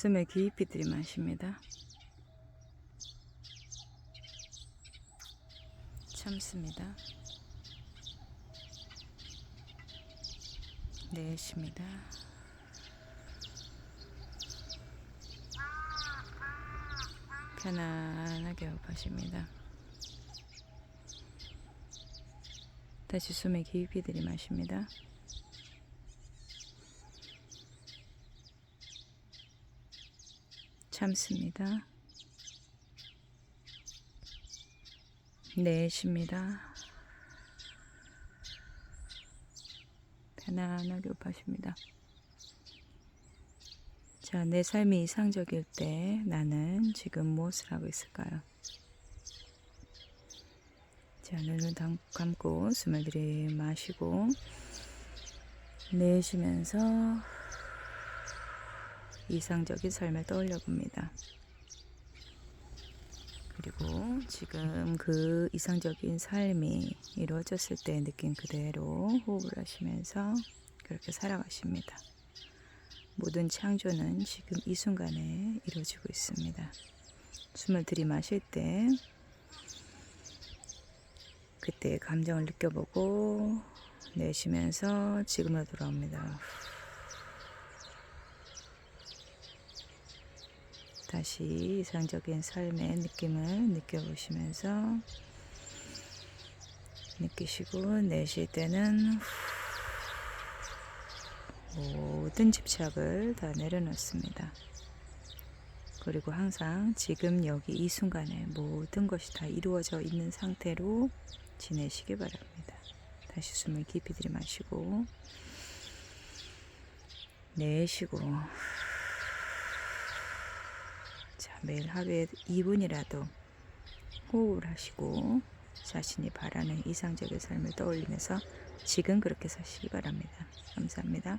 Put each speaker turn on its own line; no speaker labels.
숨을 깊이 들이마십니다. 참습니다. 내쉽니다. 편안하게 호흡하십니다. 다시 숨을 깊이 들이마십니다. 참습니다. 내쉽니다. 편안하게 호흡하십니다. 자, 내 삶이 이상적일 때 나는 지금 무엇을 하고 있을까요? 자, 눈을 담- 감고 숨을 들이마시고 내쉬면서 이상적인 삶을 떠올려 봅니다. 그리고 지금 그 이상적인 삶이 이루어졌을 때 느낀 그대로 호흡을 하시면서 그렇게 살아가십니다. 모든 창조는 지금 이 순간에 이루어지고 있습니다. 숨을 들이마실 때 그때의 감정을 느껴보고 내쉬면서 지금으로 돌아옵니다. 다시 이상적인 삶의 느낌을 느껴보시면서 느끼시고 내쉴 때는 모든 집착을 다 내려놓습니다. 그리고 항상 지금 여기 이 순간에 모든 것이 다 이루어져 있는 상태로 지내시기 바랍니다. 다시 숨을 깊이 들이마시고 내쉬고 자, 매일 하루에 2분이라도 호흡을 하시고 자신이 바라는 이상적인 삶을 떠올리면서 지금 그렇게 사시기 바랍니다. 감사합니다.